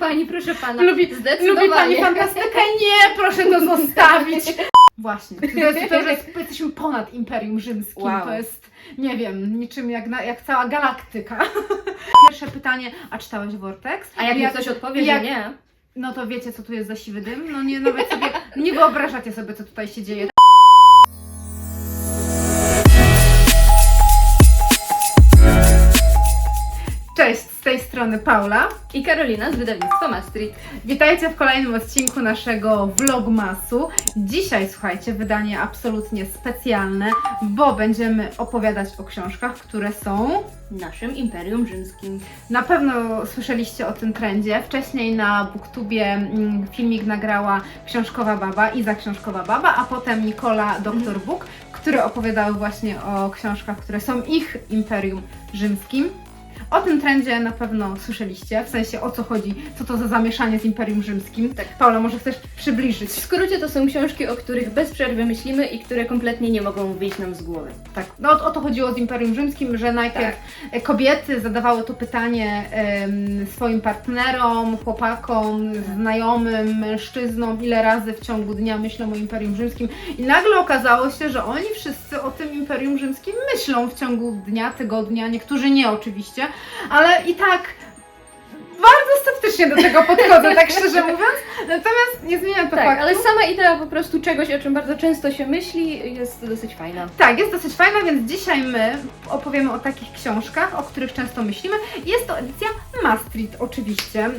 pani, proszę pana. Lubi, lubi pani fantastykę? Nie, proszę to zostawić. Właśnie, to jest, to, że jest- jesteśmy ponad Imperium Rzymskim. Wow. To jest, nie wiem, niczym jak, na, jak cała galaktyka. Pierwsze pytanie, a czytałeś Vortex? A jak mi ktoś odpowie, jak- że nie, No to wiecie, co tu jest za siwy dym? No nie, nawet sobie, nie wyobrażacie sobie, co tutaj się dzieje. Strony Paula. i Karolina z wydawnictwa Maastricht. Witajcie w kolejnym odcinku naszego vlogmasu. Dzisiaj, słuchajcie, wydanie absolutnie specjalne, bo będziemy opowiadać o książkach, które są Naszym Imperium Rzymskim. Na pewno słyszeliście o tym trendzie. Wcześniej na Booktubie mm, filmik nagrała Książkowa Baba, Iza Książkowa Baba, a potem Nikola Doktor Book, które opowiadały właśnie o książkach, które są ich imperium rzymskim. O tym trendzie na pewno słyszeliście, w sensie o co chodzi, co to za zamieszanie z Imperium Rzymskim. Tak. Paula, może chcesz przybliżyć? W skrócie to są książki, o których bez przerwy myślimy i które kompletnie nie mogą wyjść nam z głowy. Tak, no o, o to chodziło z Imperium Rzymskim, że najpierw Tak. kobiety zadawały to pytanie swoim partnerom, chłopakom, znajomym, mężczyznom, ile razy w ciągu dnia myślą o Imperium Rzymskim i nagle okazało się, że oni wszyscy o tym Imperium Rzymskim myślą w ciągu dnia, tygodnia, niektórzy nie oczywiście, ale i tak bardzo sceptycznie do tego podchodzę, tak szczerze mówiąc, natomiast nie zmienia to Tak, faktu. ale sama idea po prostu czegoś, o czym bardzo często się myśli, jest dosyć fajna. Tak, jest dosyć fajna, więc dzisiaj my opowiemy o takich książkach, o których często myślimy. Jest to edycja Maastricht oczywiście.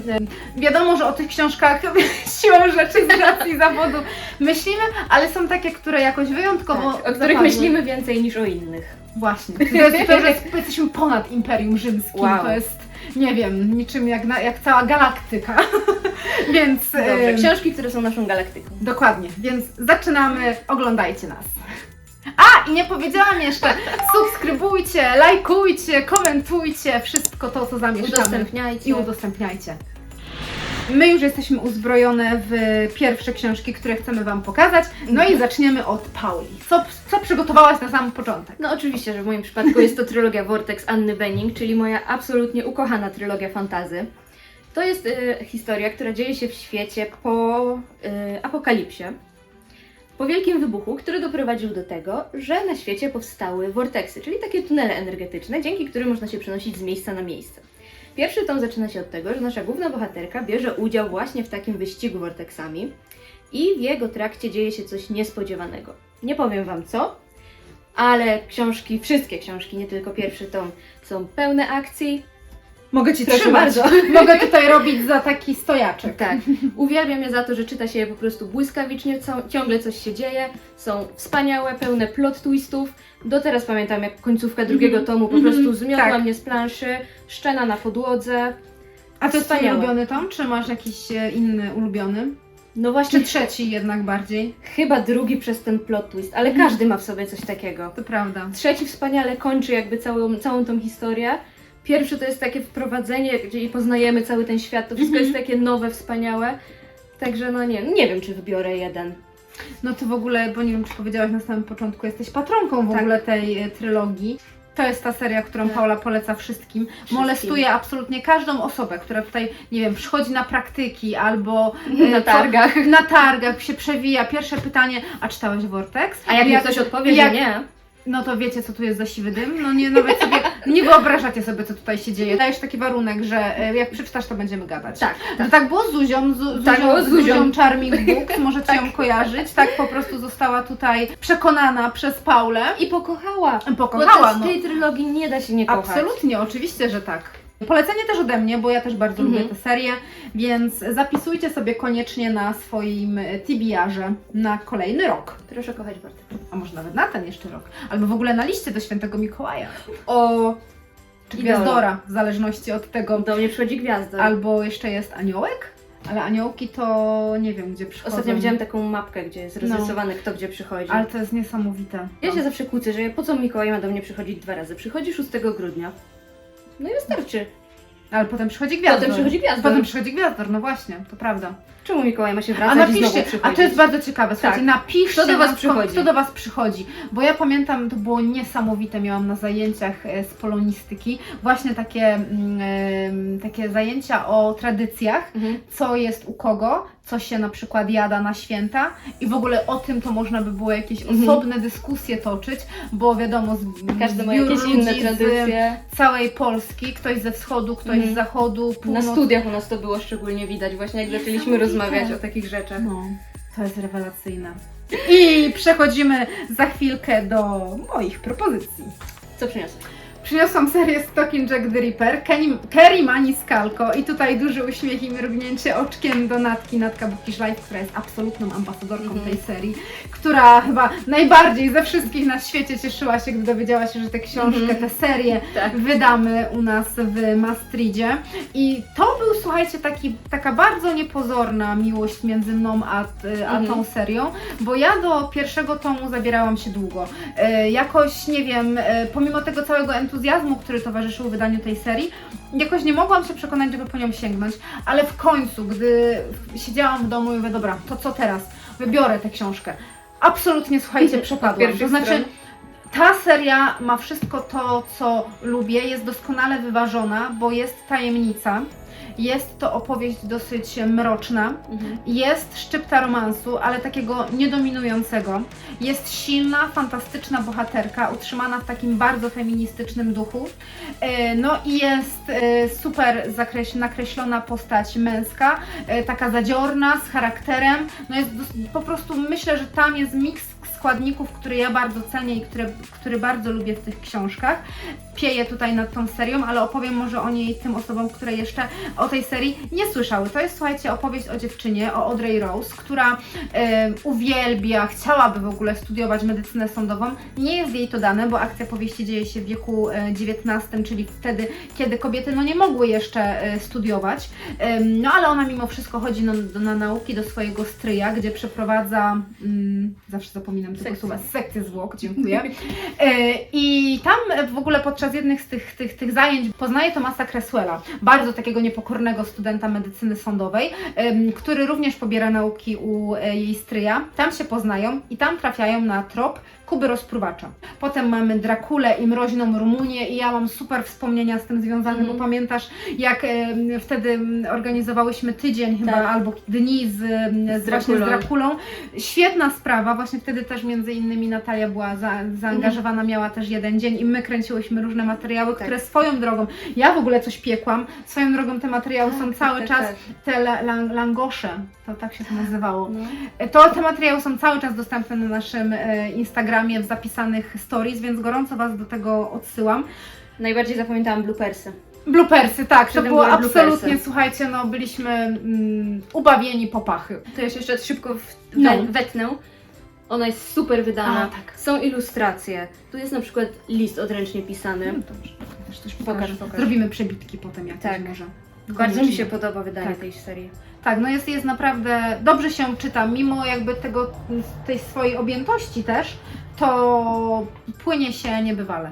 Wiadomo, że o tych książkach siłą rzeczy z racji zawodu myślimy, ale są takie, które jakoś wyjątkowo Tak, o których zapadły. myślimy więcej niż o innych. Właśnie. To jest to, że jest- jesteśmy ponad Imperium Rzymskim. Wow. To jest, nie wiem, niczym jak, na, jak cała galaktyka. więc... Dobrze, książki, które są naszą galaktyką. Dokładnie, więc zaczynamy, oglądajcie nas. A, i nie powiedziałam jeszcze, subskrybujcie, lajkujcie, komentujcie, wszystko to, co zamieszczamy. Udostępniajcie. I udostępniajcie. My już jesteśmy uzbrojone w pierwsze książki, które chcemy Wam pokazać. No i zaczniemy od Pauli. Co, co przygotowałaś na sam początek? No oczywiście, że w moim przypadku jest to trylogia Vortex Anny Benning, czyli moja absolutnie ukochana trylogia fantazy. To jest y, historia, która dzieje się w świecie po y, apokalipsie. Po wielkim wybuchu, który doprowadził do tego, że na świecie powstały vortexy, czyli takie tunele energetyczne, dzięki którym można się przenosić z miejsca na miejsce. Pierwszy tom zaczyna się od tego, że nasza główna bohaterka bierze udział właśnie w takim wyścigu vortexami i w jego trakcie dzieje się coś niespodziewanego. Nie powiem Wam co, ale książki, wszystkie książki, nie tylko pierwszy tom, są pełne akcji. Mogę Ci Proszę trzymać. bardzo. Mogę tutaj robić za taki stojaczek. Tak, uwielbiam je za to, że czyta się je po prostu błyskawicznie, co, ciągle coś się dzieje, są wspaniałe, pełne plot twistów. Do teraz pamiętam, jak końcówka drugiego Mhm. tomu po Mhm. prostu zmiotła Tak. mnie z planszy, szczena na podłodze. A to jest Twój Wspaniałe. ulubiony tom, czy masz jakiś e, inny ulubiony? No właśnie, Czy trzeci jednak bardziej? chyba drugi przez ten plot twist, ale każdy ma w sobie coś takiego. To prawda. Trzeci wspaniale kończy jakby całą, całą tą historię. Pierwszy to jest takie wprowadzenie, gdzie poznajemy cały ten świat. To wszystko Mhm. jest takie nowe, wspaniałe. Także no nie, nie wiem, czy wybiorę jeden. No to w ogóle, bo nie wiem, czy powiedziałaś na samym początku, jesteś patronką w Tak. ogóle tej e, trylogii. To jest ta seria, którą Tak. Paula poleca wszystkim. Molestuje absolutnie każdą osobę, która tutaj, nie wiem, przychodzi na praktyki albo e, Na co- targach. na targach się przewija. Pierwsze pytanie, a czytałeś Vortex? A jak mi ktoś odpowie, jak- że nie, No to wiecie, co tu jest za siwy dym? No nie, nawet sobie nie wyobrażacie sobie, co tutaj się dzieje. Dajesz taki warunek, że e, jak przeczytasz, to będziemy gadać. tak, No tak było z Zuzią, z, Tak Zuzią, było z z Zuzią Zuzią. Charming Books, możecie ją kojarzyć. Tak po prostu została tutaj przekonana przez Paulę. I pokochała. Pokochała, Bo no. z tej trylogii nie da się nie kochać. Absolutnie, oczywiście, że tak. Polecenie też ode mnie, bo ja też bardzo Mhm. lubię tę serię, więc zapisujcie sobie koniecznie na swoim TBR-ze na kolejny rok. Proszę kochać Bartek. A może nawet na ten jeszcze rok. Albo w ogóle na liście do świętego Mikołaja. O, Czy gwiazdora, w zależności od tego. do mnie przychodzi gwiazda. Albo jeszcze jest aniołek, ale aniołki to nie wiem, gdzie przychodzą. Ostatnio widziałam taką mapkę, gdzie jest No. rozrysowane, kto gdzie przychodzi. Ale to jest niesamowite. Ja się zawsze kłócę, że po co Mikołaj ma do mnie przychodzić dwa razy? Przychodzi 6 grudnia. No i wystarczy. Ale potem przychodzi gwiazdor. Potem przychodzi gwiazda. Potem przychodzi gwiazdor, no właśnie, to prawda. Czemu Mikołaj ma się A wracać i znowu napiszcie, przychodzić? a to jest bardzo ciekawe, słuchajcie, Tak. napiszcie Kto do was nam, przychodzi? Kto do Was przychodzi, bo ja pamiętam, to było niesamowite, miałam na zajęciach e, z polonistyki właśnie takie, mm, em, takie zajęcia o tradycjach, Mhm. co jest u kogo, co się na przykład jada na święta i w ogóle o tym to można by było jakieś Mhm. osobne dyskusje toczyć, bo wiadomo, z, Każdy ma zbiór jakieś ludzi inne tradycje. z całej Polski, ktoś ze wschodu, ktoś Mhm. z zachodu, Na studiach u nas to było szczególnie widać, właśnie jak zaczęliśmy Rozmawiać o takich rzeczach. No, to jest rewelacyjne. I przechodzimy za chwilkę do moich propozycji. Co przyniosłeś? Przyniosłam serię Stalking Jack the Ripper, Kerry Maniscalco i tutaj duży uśmiech i mrugnięcie oczkiem do Natki, Natka Bukish Life, która jest absolutną ambasadorką Mhm. tej serii, która chyba najbardziej ze wszystkich na świecie cieszyła się, gdy dowiedziała się, że tę książkę, Mhm. tę serię Tak. wydamy u nas w Mastridzie. I to był, słuchajcie, taki, taka bardzo niepozorna miłość między mną a, a Mhm. tą serią, bo ja do pierwszego tomu zabierałam się długo. E, jakoś, nie wiem, e, pomimo tego całego entuzjazmu, który towarzyszył wydaniu tej serii, jakoś nie mogłam się przekonać, żeby po nią sięgnąć, ale w końcu, gdy siedziałam w domu i mówię, dobra, to co teraz? Wybiorę tę książkę. Absolutnie, słuchajcie, przepadłam. To znaczy, ta seria ma wszystko to, co lubię, jest doskonale wyważona, bo jest tajemnica. Jest to opowieść dosyć mroczna. Mhm. Jest szczypta romansu, ale takiego niedominującego. Jest silna, fantastyczna bohaterka, utrzymana w takim bardzo feministycznym duchu. E, No i jest e, super zakreś- nakreślona postać męska, e, taka zadziorna, z charakterem. No jest po prostu, myślę, że tam jest miks składników, które ja bardzo cenię i które, który bardzo lubię w tych książkach. Pieję tutaj nad tą serią, ale opowiem może o niej tym osobom, które jeszcze o tej serii nie słyszały. To jest, słuchajcie, opowieść o dziewczynie, o Audrey Rose, która e, uwielbia, chciałaby w ogóle studiować medycynę sądową. Nie jest jej to dane, bo akcja powieści dzieje się w wieku e, XIX, czyli wtedy, kiedy kobiety no, nie mogły jeszcze e, studiować. No ale ona mimo wszystko chodzi na, na nauki do swojego stryja, gdzie przeprowadza, mm, zawsze zapominam słowa, sekcję zwłok, dziękuję. E, I tam w ogóle podczas jednych z tych, tych, tych zajęć poznaje Tomasa Cresswella, bardzo takiego niepokornego studenta medycyny sądowej, który również pobiera nauki u e, jej stryja. Tam się poznają i tam trafiają na trop Kuby Rozpruwacza. Potem mamy Drakulę i Mroźną Rumunię i ja mam super wspomnienia z tym związane, Mhm. bo pamiętasz jak wtedy organizowałyśmy tydzień chyba Tak. albo dni z, z, Z właśnie z Drakulą. Drakulą. Świetna sprawa, właśnie wtedy też między innymi Natalia była za, zaangażowana, miała też jeden dzień i my kręciłyśmy różne materiały, Tak. które swoją drogą, ja w ogóle coś piekłam, swoją drogą te materiały są Tak, cały tak, czas, tak. te la, la, langosze, to tak się to nazywało. No. To te materiały są cały czas dostępne na naszym e, Instagramie w zapisanych stories, więc gorąco Was do tego odsyłam. Najbardziej zapamiętałam bloopersy. Bloopersy, tak, to Przedtem było były absolutnie, bloopersy. słuchajcie, no byliśmy mm, ubawieni po pachy. To ja się jeszcze szybko w... No. we- wetnę. Ona jest super wydana. A, tak. Są ilustracje. Tu jest na przykład list odręcznie pisany. No dobrze, też coś Pokaż, pokażę. pokaż. Zrobimy przebitki potem jakieś Tak. może. Bardzo mi Koniecznie. się podoba wydanie Tak. tej serii. Tak, no jest, jest naprawdę, dobrze się czyta, mimo jakby tego, tej swojej objętości też, to płynie się niebywale.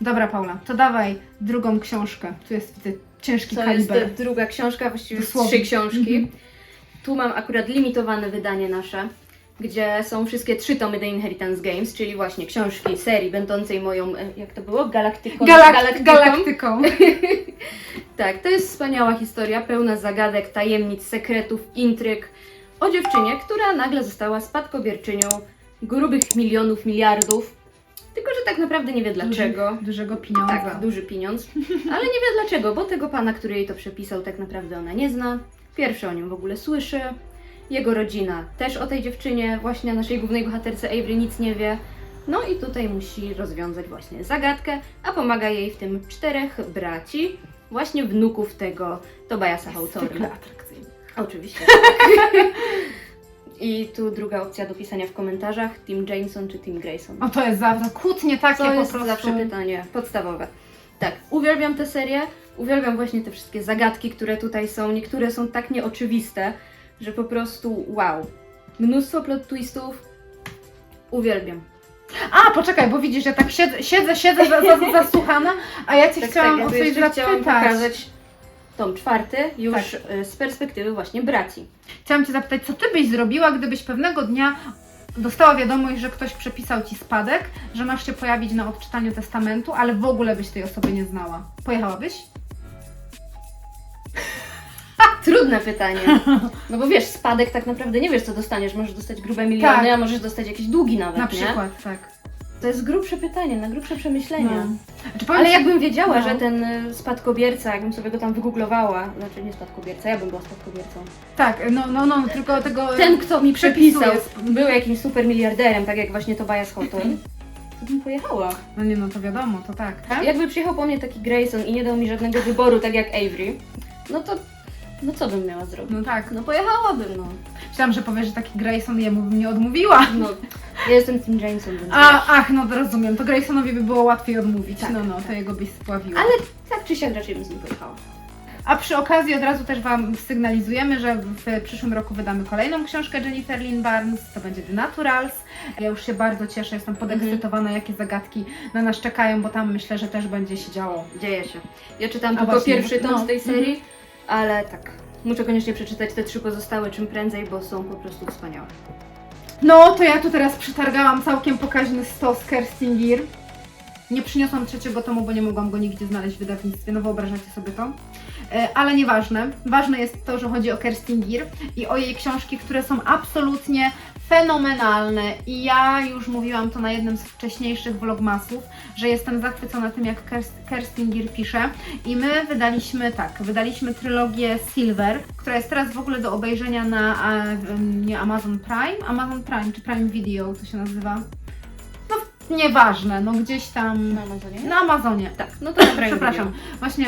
Dobra Paula, to dawaj drugą książkę. Tu jest widzę, ciężki To jest kaliber. e, druga książka, właściwie Dosłownie. trzy książki. Mhm. Tu mam akurat limitowane wydanie nasze, gdzie są wszystkie trzy tomy The Inheritance Games, czyli właśnie książki serii będącej moją, e, jak to było? Galaktyką. Galak- galaktyką. Tak, to jest wspaniała historia, pełna zagadek, tajemnic, sekretów, intryg o dziewczynie, która nagle została spadkobierczynią grubych milionów, miliardów. Tylko, że tak naprawdę nie wie dlaczego. Dużego pieniądza. Tak, duży pieniądz. Ale nie wie dlaczego, bo tego pana, który jej to przepisał, tak naprawdę ona nie zna. Pierwszy o nim w ogóle słyszy. Jego rodzina też o tej dziewczynie, właśnie naszej głównej bohaterce Avery nic nie wie. No i tutaj musi rozwiązać właśnie zagadkę, a pomaga jej w tym czterech braci, właśnie wnuków tego Tobiasa Hawthorna. Zwykle atrakcyjny. Oczywiście. tak. I tu druga opcja do pisania w komentarzach, Tim Jameson czy Tim Grayson. O to jest za to kłótnie takie To po jest prostu. zawsze pytanie podstawowe. Tak, uwielbiam tę serię, uwielbiam właśnie te wszystkie zagadki, które tutaj są. Niektóre są tak nieoczywiste, że po prostu wow. Mnóstwo plot twistów. Uwielbiam. A, poczekaj, bo widzisz, ja tak siedzę, siedzę, siedzę za, za, zasłuchana, a ja Cię Tak, chciałam tak, o coś zapytać. pokazać tom czwarty już Tak. y, z perspektywy właśnie braci. Chciałam Cię zapytać, co Ty byś zrobiła, gdybyś pewnego dnia dostała wiadomość, że ktoś przepisał Ci spadek, że masz się pojawić na odczytaniu testamentu, ale w ogóle byś tej osoby nie znała. Pojechałabyś? Trudne pytanie. No bo wiesz, spadek tak naprawdę nie wiesz, co dostaniesz. Możesz dostać grube miliony, Tak. a możesz dostać jakieś długi nawet, Na nie? przykład, tak. To jest grubsze pytanie, na grubsze przemyślenia. No. Znaczy, powiem Ale ci- jakbym wiedziała, no. że ten y, spadkobierca, jakbym sobie go tam wygooglowała, znaczy nie spadkobierca, ja bym była spadkobiercą. Tak, no, no, no, tylko tego... Ten, kto mi przepisuje. przepisał, był jakimś super miliarderem, tak jak właśnie Tobias Hawthorne, to bym pojechała. No nie, no to wiadomo, to tak. tak? Jakby przyjechał po mnie taki Grayson i nie dał mi żadnego wyboru, tak jak Avery, no to, no co bym miała zrobić? No tak. No pojechałabym, no. Myślałam, że powiesz, że taki Grayson jemu bym nie odmówiła. no ja jestem Tim Jamesem, więc A, ach, no to rozumiem, to Graysonowi by było łatwiej odmówić. Tak, no, no, to tak. jego byś spławiła. Ale tak czy siak raczej bym z nim pojechała. A przy okazji od razu też Wam sygnalizujemy, że w przyszłym roku wydamy kolejną książkę Jennifer Lynn Barnes, to będzie The Naturals. Ja już się bardzo cieszę, jestem podekscytowana, jakie zagadki na nas czekają, bo tam myślę, że też będzie się działo. Dzieje się. Ja czytam A tylko właśnie, pierwszy tom no. z tej serii, ale tak. Muszę koniecznie przeczytać te trzy pozostałe czym prędzej, bo są po prostu wspaniałe. No, to ja tu teraz przetargałam całkiem pokaźny stos Kerstin Gier. Nie przyniosłam trzeciego tomu, bo nie mogłam go nigdzie znaleźć w wydawnictwie, no wyobrażacie sobie to. E, Ale nieważne. Ważne jest to, że chodzi o Kerstin Gier i o jej książki, które są absolutnie fenomenalne. I ja już mówiłam to na jednym z wcześniejszych vlogmasów, że jestem zachwycona tym, jak Kerst- Kerstin Gier pisze. I my wydaliśmy, tak, wydaliśmy trylogię Silver, która jest teraz w ogóle do obejrzenia na nie Amazon Prime, Amazon Prime czy Prime Video to się nazywa. No nieważne, no gdzieś tam Na Amazonie? na Amazonie. Tak, no to naprawdę Przepraszam, właśnie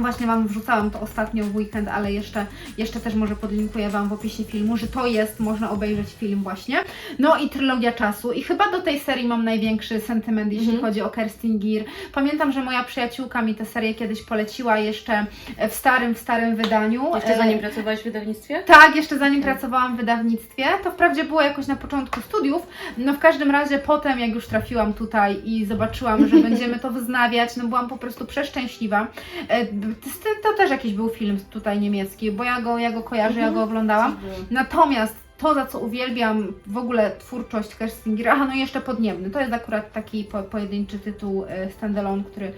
Właśnie Wam wrzucałam to ostatnio w weekend, ale jeszcze, jeszcze też może podlinkuję Wam w opisie filmu, że to jest, można obejrzeć film właśnie. No i Trylogia Czasu. I chyba do tej serii mam największy sentyment, jeśli Mhm. chodzi o Kerstin Gier. Pamiętam, że moja przyjaciółka mi tę serię kiedyś poleciła jeszcze w starym, w starym wydaniu. Jeszcze E, zanim pracowałaś w wydawnictwie? tak, jeszcze zanim pracowałam w wydawnictwie, to wprawdzie było jakoś na początku studiów, no w każdym razie potem jak już trafiłam tutaj i zobaczyłam, że będziemy to wznawiać, no byłam po prostu przeszczęśliwa. Tym To też jakiś był film tutaj niemiecki, bo ja go, ja go kojarzę, ja Mhm. go oglądałam. Natomiast to, za co uwielbiam w ogóle twórczość Kerstingera, aha, no i jeszcze Podniebny, to jest akurat taki po, pojedynczy tytuł e, standalone, który,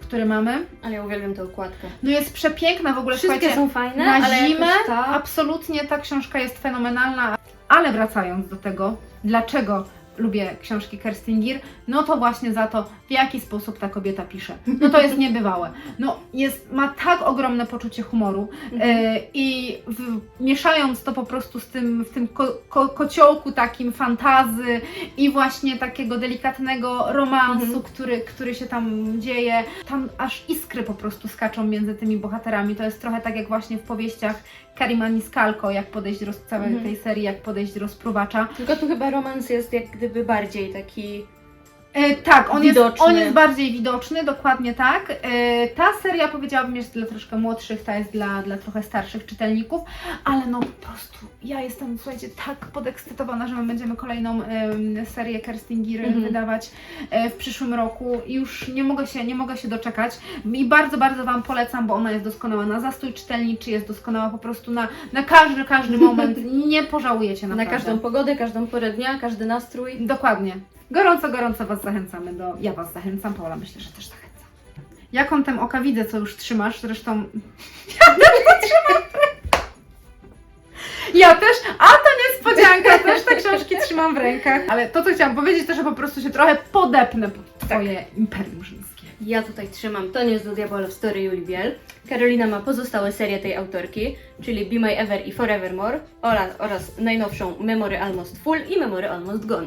który mamy. Ale ja uwielbiam tę okładkę. No jest przepiękna w ogóle, Wszystkie słuchajcie, są fajne, na ale zimę ta... Absolutnie ta książka jest fenomenalna, ale wracając do tego, dlaczego lubię książki Kerstin Gier, no to właśnie za to, w jaki sposób ta kobieta pisze. No to jest niebywałe. No jest, ma tak ogromne poczucie humoru e, i w, mieszając to po prostu z tym, w tym ko, ko, kociołku takim fantazy i właśnie takiego delikatnego romansu, Mhm. który, który się tam dzieje, tam aż iskry po prostu skaczą między tymi bohaterami. To jest trochę tak jak właśnie w powieściach Karimani Skalko, jak podejść do całej Mhm. tej serii, jak podejść do rozpruwacza. Tylko tu chyba romans jest jak gdyby bardziej taki... E, tak, on jest, Widoczny. on jest bardziej widoczny, dokładnie tak. E, ta seria powiedziałabym jest dla troszkę młodszych, ta jest dla, dla trochę starszych czytelników, ale no po prostu ja jestem, słuchajcie, tak podekscytowana, że my będziemy kolejną em, serię Kerstin Gier Mhm. wydawać e, w przyszłym roku i już nie mogę, się, nie mogę się doczekać i bardzo, bardzo Wam polecam, bo ona jest doskonała na zastój czytelniczy, jest doskonała po prostu na, na każdy, każdy moment, nie pożałujecie Na naprawdę. każdą pogodę, każdą porę dnia, każdy nastrój. Dokładnie. Gorąco, gorąco Was zachęcamy do... Ja Was zachęcam, Paula myślę, że też zachęcam. Ja kątem oka widzę, co już trzymasz, zresztą... Ja też to trzymam w. Ja też, a to niespodzianka, też te książki trzymam w rękach. Ale to, co chciałam powiedzieć, to, że po prostu się trochę podepnę pod Twoje Imperium Rzymskie. Ja tutaj trzymam To nie jest do diabła Love Story Julii Biel. Karolina ma pozostałe serie tej autorki, czyli Be My Ever i Forevermore oraz, oraz najnowszą Memory Almost Full i Memory Almost Gone.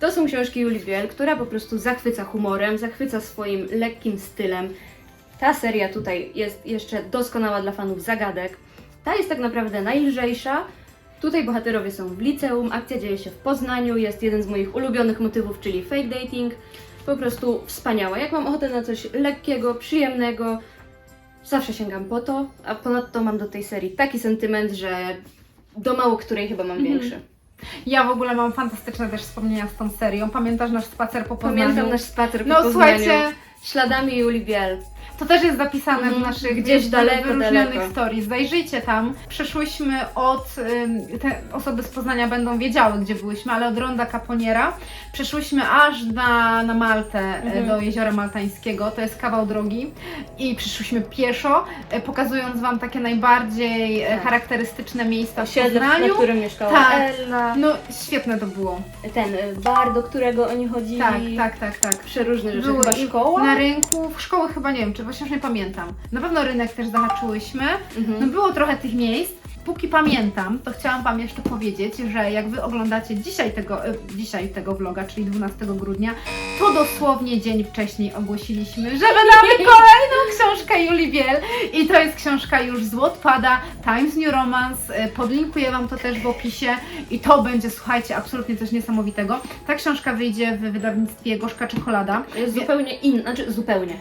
To są książki Julii Biel, która po prostu zachwyca humorem, zachwyca swoim lekkim stylem. Ta seria tutaj jest jeszcze doskonała dla fanów zagadek. Ta jest tak naprawdę najlżejsza. Tutaj bohaterowie są w liceum, akcja dzieje się w Poznaniu, jest jeden z moich ulubionych motywów, czyli fake dating. Po prostu wspaniała. Jak mam ochotę na coś lekkiego, przyjemnego, zawsze sięgam po to, a ponadto mam do tej serii taki sentyment, że do mało której chyba mam Mhm. większy. Ja w ogóle mam fantastyczne też wspomnienia z tą serią. Pamiętasz nasz spacer po Poznaniu? Pamiętam nasz spacer po No Poznaniu. słuchajcie, Śladami Julii Biel. To też jest zapisane w Mhm. naszych Gdzieś daleko, wyróżnionych daleko. stories. Zajrzyjcie tam. Przeszłyśmy od, ym, te osoby z Poznania będą wiedziały, gdzie byłyśmy, ale od Ronda Caponiera przeszłyśmy aż na, na Maltę, e, Mhm. do Jeziora Maltańskiego. To jest kawał drogi i przyszłyśmy pieszo, e, pokazując Wam takie najbardziej e, Tak. charakterystyczne miejsca w Osiedle, na Poznaniu. którym mieszkała Tak. Ella, No, świetne to było. ten y, bar, do którego oni chodzili. Tak, tak, tak, tak. Przeróżne rzeczy. Były Chyba i szkoła? Na rynku, w szkoły chyba nie wiem, czy właśnie już nie pamiętam. Na pewno rynek też zahaczyłyśmy. No Mhm. było trochę tych miejsc. Póki pamiętam, to chciałam Wam jeszcze powiedzieć, że jak Wy oglądacie dzisiaj tego, e, dzisiaj tego vloga, czyli 12 grudnia, to dosłownie dzień wcześniej ogłosiliśmy, że wydamy kolejną książkę Julii Biel i to jest książka już z Wattpada, Times New Romance, E, podlinkuję Wam to też w opisie i to będzie, słuchajcie, absolutnie coś niesamowitego. Ta książka wyjdzie w wydawnictwie Gorzka Czekolada. Jest zupełnie inny, znaczy zupełnie.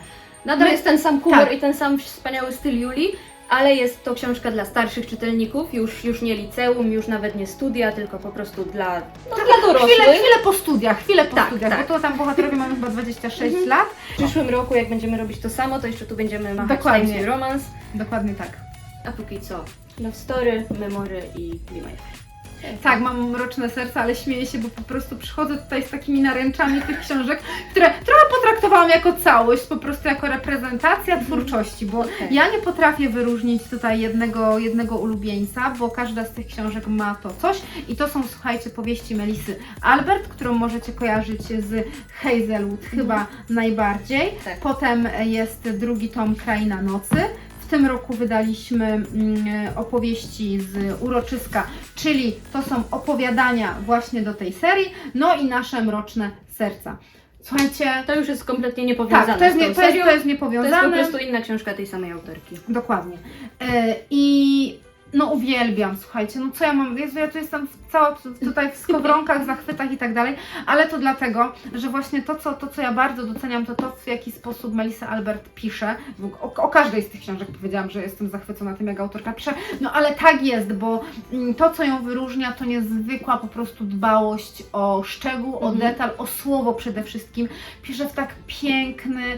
Nadal My- jest ten sam kolor tak. i ten sam wspaniały styl Julii, ale jest to książka dla starszych czytelników, już, już nie liceum, już nawet nie studia, tylko po prostu dla, no, dla dorosłych. Chwilę, chwilę po studiach, chwilę po Tak, studiach, tak. bo to tam bohaterowie mamy chyba 26 Mhm. lat. W przyszłym roku, jak będziemy robić to samo, to jeszcze tu będziemy machać Dokładnie. Romance, Dokładnie tak. a póki co Love Story, Memory i Be My Life. Tak, mam mroczne serce, ale śmieję się, bo po prostu przychodzę tutaj z takimi naręczami tych książek, które trochę potraktowałam jako całość, po prostu jako reprezentacja twórczości, bo Okej. ja nie potrafię wyróżnić tutaj jednego, jednego ulubieńca, bo każda z tych książek ma to coś i to są, słuchajcie, powieści Melisy Albert, którą możecie kojarzyć z Hazelwood chyba najbardziej. Tak. Potem jest drugi tom Kraina Nocy. W tym roku wydaliśmy mm, opowieści z Uroczyska, czyli to są opowiadania właśnie do tej serii, no i nasze Mroczne Serca. Słuchajcie, To już jest kompletnie niepowiązane tak, to jest, nie, to jest, to jest To jest po niepowiązane. prostu inna książka tej samej autorki. Dokładnie. E, I no uwielbiam, słuchajcie, no co ja mam, Jezu, ja tu jestem w cała, tutaj w skowronkach, zachwytach i tak dalej, ale to dlatego, że właśnie to co, to, co ja bardzo doceniam, to to, w jaki sposób Melissa Albert pisze, o, o każdej z tych książek powiedziałam, że jestem zachwycona tym, jak autorka pisze, no ale tak jest, bo mm, to, co ją wyróżnia, to niezwykła po prostu dbałość o szczegół, o Mhm. detal, o słowo przede wszystkim, pisze w tak piękny,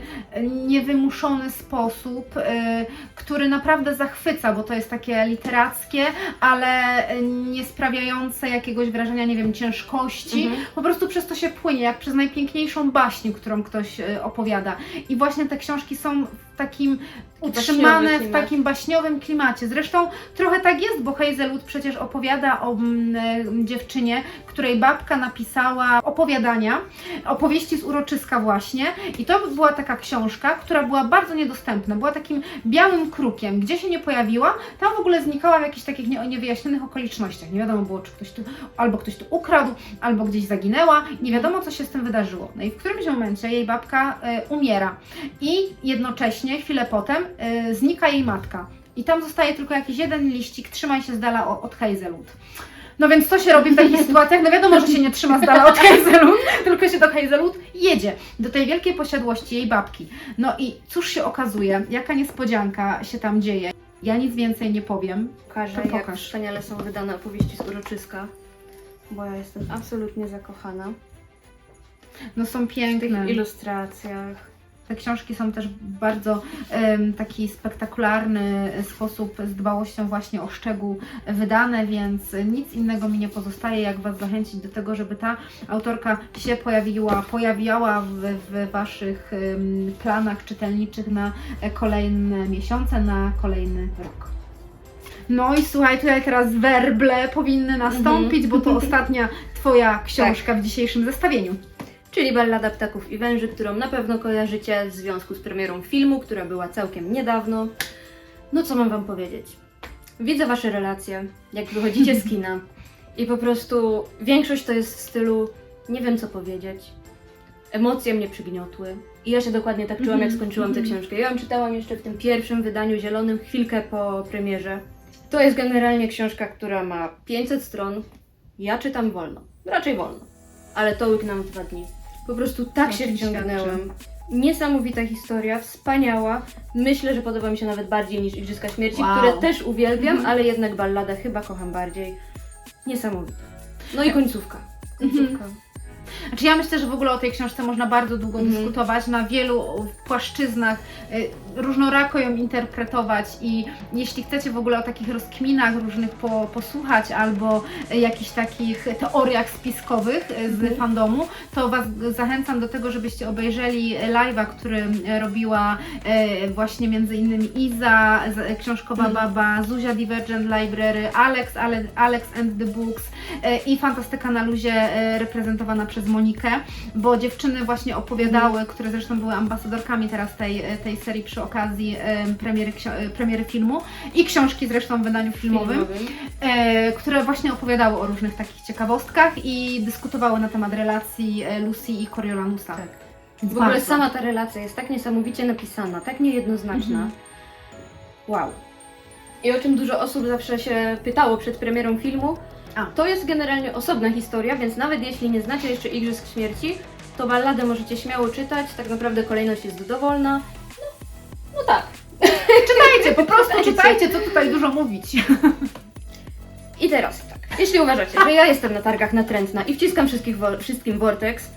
niewymuszony sposób, e, który naprawdę zachwyca, bo to jest takie literackie, ale e, nie sprawiające jakiegoś wrażenia, nie wiem, ciężkości. Mhm. Po prostu przez to się płynie, jak przez najpiękniejszą baśń, którą ktoś e, opowiada. I właśnie te książki są takim utrzymane w takim baśniowym klimacie. Zresztą trochę tak jest, bo Hazelwood przecież opowiada o mm, e, dziewczynie, której babka napisała opowiadania, opowieści z uroczyska właśnie. I to była taka książka, która była bardzo niedostępna. Była takim białym krukiem. Gdzie się nie pojawiła, tam w ogóle znikała w jakichś takich nie, niewyjaśnionych okolicznościach. Nie wiadomo było, czy ktoś tu, albo ktoś tu ukradł, albo gdzieś zaginęła. Nie wiadomo, co się z tym wydarzyło. No i w którymś momencie jej babka e, umiera. I jednocześnie, chwilę potem, e, znika jej matka. I tam zostaje tylko jakiś jeden liścik, trzymaj się z dala o- od Hazelwood. No więc co się robi w takich sytuacjach? No wiadomo, że się nie trzyma z dala od Hazelwood, tylko się do Hazelwood jedzie, do tej wielkiej posiadłości jej babki. No i cóż się okazuje, jaka niespodzianka się tam dzieje. Ja nic więcej nie powiem. Pokażę, To jak pokaż. wspaniale są wydane opowieści z uroczyska, bo ja jestem absolutnie zakochana No są w piękne. tych ilustracjach. Te książki są też w bardzo taki spektakularny sposób z dbałością właśnie o szczegół wydane, więc nic innego mi nie pozostaje, jak Was zachęcić do tego, żeby ta autorka się pojawiła, pojawiała w, w Waszych planach czytelniczych na kolejne miesiące, na kolejny rok. No i słuchaj, tutaj teraz werble powinny nastąpić, bo to ostatnia Twoja książka w dzisiejszym zestawieniu. Czyli Ballada Ptaków i Węży, którą na pewno kojarzycie w związku z premierą filmu, która była całkiem niedawno. No co mam Wam powiedzieć? Widzę Wasze relacje, jak wychodzicie z kina i po prostu większość to jest w stylu nie wiem co powiedzieć. Emocje mnie przygniotły. I ja się dokładnie tak czułam, jak Mhm, skończyłam tę mhm. książkę. Ja ją czytałam jeszcze w tym pierwszym wydaniu zielonym, chwilkę po premierze. To jest generalnie książka, która ma 500 stron. Ja czytam wolno. Raczej wolno. Ale to łyknęłam w dwa dni. Po prostu tak się wciągnęłam. Niesamowita historia, wspaniała. Myślę, że podoba mi się nawet bardziej niż Igrzyska Śmierci, Wow. które też uwielbiam, Mhm. ale jednak balladę chyba kocham bardziej. Niesamowita. No i końcówka. Końcówka. Znaczy ja myślę, że w ogóle o tej książce można bardzo długo Mhm. dyskutować na wielu płaszczyznach. Y, różnorako ją interpretować i jeśli chcecie w ogóle o takich rozkminach różnych po, posłuchać albo jakichś takich teoriach spiskowych e, z Mhm. fandomu, to Was zachęcam do tego, żebyście obejrzeli live'a, który robiła e, właśnie między innymi Iza, Książkowa Mhm. Baba, Zuzia Divergent Library, Alex, Ale, Alex and the Books i Fantastyka na luzie reprezentowana przez Monikę, bo dziewczyny właśnie opowiadały, które zresztą były ambasadorkami teraz tej, tej serii przy okazji premiery, e, premiery filmu i książki zresztą w wydaniu filmowym, e, które właśnie opowiadały o różnych takich ciekawostkach i dyskutowały na temat relacji e, Lucy i Coriolanusa. Tak. Więc W ogóle bardzo. sama ta relacja jest tak niesamowicie napisana, tak niejednoznaczna. Mhm. Wow. I o czym dużo osób zawsze się pytało przed premierą filmu, A. to jest generalnie osobna historia, więc nawet jeśli nie znacie jeszcze Igrzysk Śmierci, to balladę możecie śmiało czytać, tak naprawdę kolejność jest dowolna. No, no tak. Czytajcie, po prostu Czytajcie. czytajcie, co tutaj dużo mówić. I teraz tak, jeśli uważacie, że ja jestem na targach natrętna i wciskam wszystkich wo- wszystkim Vortex,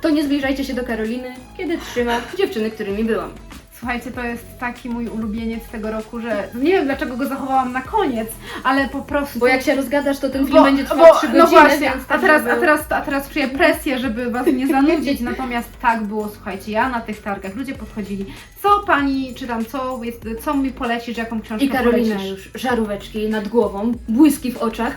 to nie zbliżajcie się do Karoliny, kiedy trzyma dziewczyny, którymi byłam. Słuchajcie, to jest taki mój ulubieniec tego roku, że nie wiem dlaczego go zachowałam na koniec, ale po prostu... Bo jak się rozgadasz, to ten film Bo- będzie trwał bo- 3 godziny, No właśnie, więc a tak, teraz, a, teraz, a teraz czuję presję, żeby Was nie zanudzić, natomiast tak było, słuchajcie, ja na tych targach, ludzie podchodzili, co Pani, czy tam, co, jest, co mi polecisz, jaką książkę I Karolina polecisz? już, żaróweczki nad głową, błyski w oczach.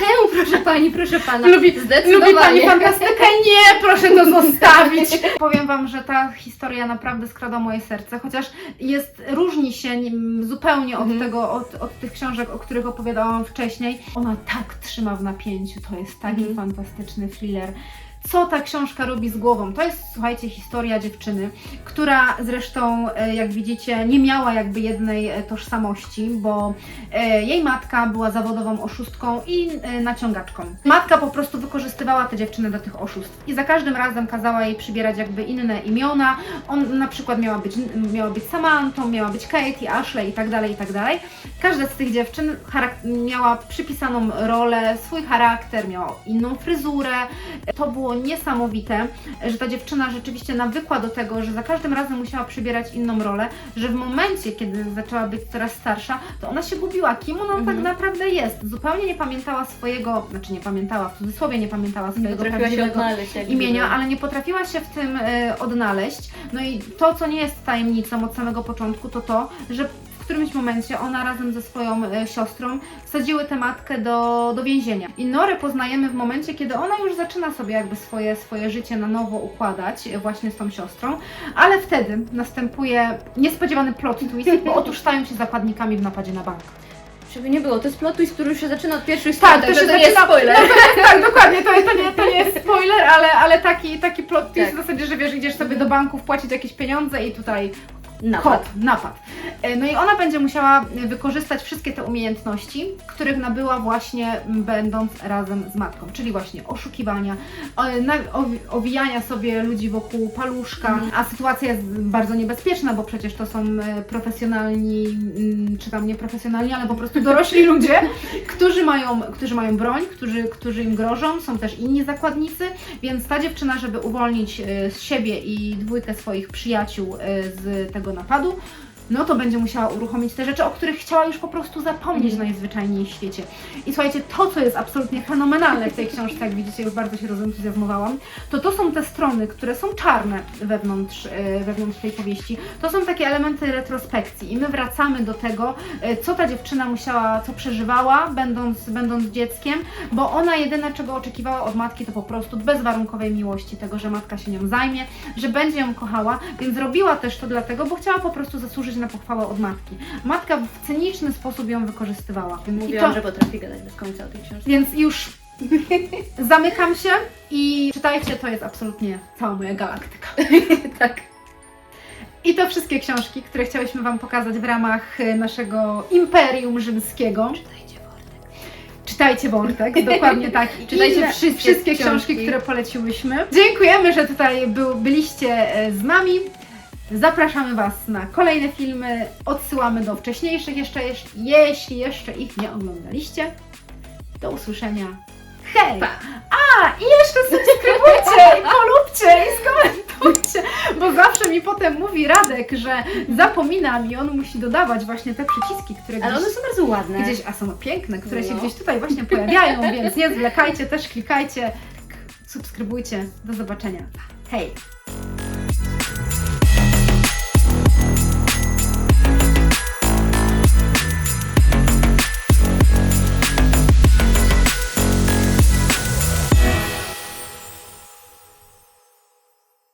Tę, proszę pani, proszę pana. Lubi-. Lubi Pani fantastykę? Nie, proszę to zostawić. Powiem Wam, że ta historia naprawdę skradła moje serce, chociaż jest, różni się nim zupełnie od Mhm. tego, od, od tych książek, o których opowiadałam wcześniej. Ona tak trzyma w napięciu, to jest taki Mhm. fantastyczny thriller. Co ta książka robi z głową? To jest, słuchajcie, historia dziewczyny, która zresztą, e, jak widzicie, nie miała jakby jednej e, tożsamości, bo e, jej matka była zawodową oszustką i naciągaczką. Matka po prostu wykorzystywała tę dziewczynę do tych oszustw i za każdym razem kazała jej przybierać jakby inne imiona. On na przykład miała być, miała być Samantą, miała być Katie, Ashley i tak dalej, i tak dalej. Każda z tych dziewczyn miała przypisaną rolę, swój charakter, miała inną fryzurę. To było niesamowite, że ta dziewczyna rzeczywiście nawykła do tego, że za każdym razem musiała przybierać inną rolę, że w momencie, kiedy zaczęła być coraz starsza, to ona się gubiła, kim ona Mhm. tak naprawdę jest. Zupełnie nie pamiętała swojego, znaczy nie pamiętała, w cudzysłowie nie pamiętała Nie swojego się prawdziwego imienia, ale nie potrafiła się w tym e, odnaleźć. No i to, co nie jest tajemnicą od samego początku, to to, że którymś momencie ona razem ze swoją e, siostrą wsadziły tę matkę do, do więzienia. I Norę poznajemy w momencie, kiedy ona już zaczyna sobie jakby swoje, swoje życie na nowo układać e, właśnie z tą siostrą, ale wtedy następuje niespodziewany plot twist, bo otóż stają się zakładnikami w napadzie na bank. Żeby nie było, to jest plot twist, który już się zaczyna od pierwszych stron, Tak, to się to nie jest spoiler. No to tak, dokładnie, to, to, nie, to nie jest spoiler, ale, ale taki, taki plot twist Tak. w zasadzie, że wiesz, idziesz sobie do banku wpłacić jakieś pieniądze i tutaj Napad. Kot, napad. E, No i ona będzie musiała wykorzystać wszystkie te umiejętności, których nabyła właśnie będąc razem z matką, czyli właśnie oszukiwania, owijania sobie ludzi wokół paluszka, Mhm. a sytuacja jest bardzo niebezpieczna, bo przecież to są e, profesjonalni, mm, czy tam nieprofesjonalni, ale po prostu dorośli ludzie, którzy mają, którzy mają broń, którzy, którzy im grożą, są też inni zakładnicy, więc ta dziewczyna, żeby uwolnić e, z siebie i dwójkę swoich przyjaciół z tego napadu, no to będzie musiała uruchomić te rzeczy, o których chciała już po prostu zapomnieć Mhm. najzwyczajniej w świecie. I słuchajcie, to co jest absolutnie fenomenalne w tej książce, jak widzicie, już bardzo się rozentuzjazmowałam, to to są te strony, które są czarne wewnątrz, e, wewnątrz tej powieści. To są takie elementy retrospekcji i my wracamy do tego, e, co ta dziewczyna musiała, co przeżywała, będąc, będąc dzieckiem, bo ona jedyne, czego oczekiwała od matki, to po prostu bezwarunkowej miłości, tego, że matka się nią zajmie, że będzie ją kochała, więc robiła też to dlatego, bo chciała po prostu zasłużyć na pochwałę od matki. Matka w cyniczny sposób ją wykorzystywała. I Mówiłam, to, że potrafi gadać bez końca o tej książce. Więc już zamykam się i czytajcie, to jest absolutnie cała moja galaktyka. tak. I to wszystkie książki, które chciałyśmy Wam pokazać w ramach e, naszego Imperium Rzymskiego. Czytajcie Vortex. Czytajcie Vortex, dokładnie tak. I Czytajcie wszystkie wszystkie książki, książki. które poleciłyśmy. Dziękujemy, że tutaj był, byliście e, z nami. Zapraszamy Was na kolejne filmy. Odsyłamy do wcześniejszych jeszcze, jeśli jeszcze ich nie oglądaliście. Do usłyszenia. Hej! Pa. A, i jeszcze subskrybujcie, i polubcie, i skomentujcie. bo zawsze mi potem mówi Radek, że zapominam i on musi dodawać właśnie te przyciski, które Ale gdzieś, one są bardzo ładne. gdzieś a są piękne, które się No. gdzieś tutaj właśnie pojawiają, więc nie zwlekajcie, też klikajcie, subskrybujcie. Do zobaczenia. Hej!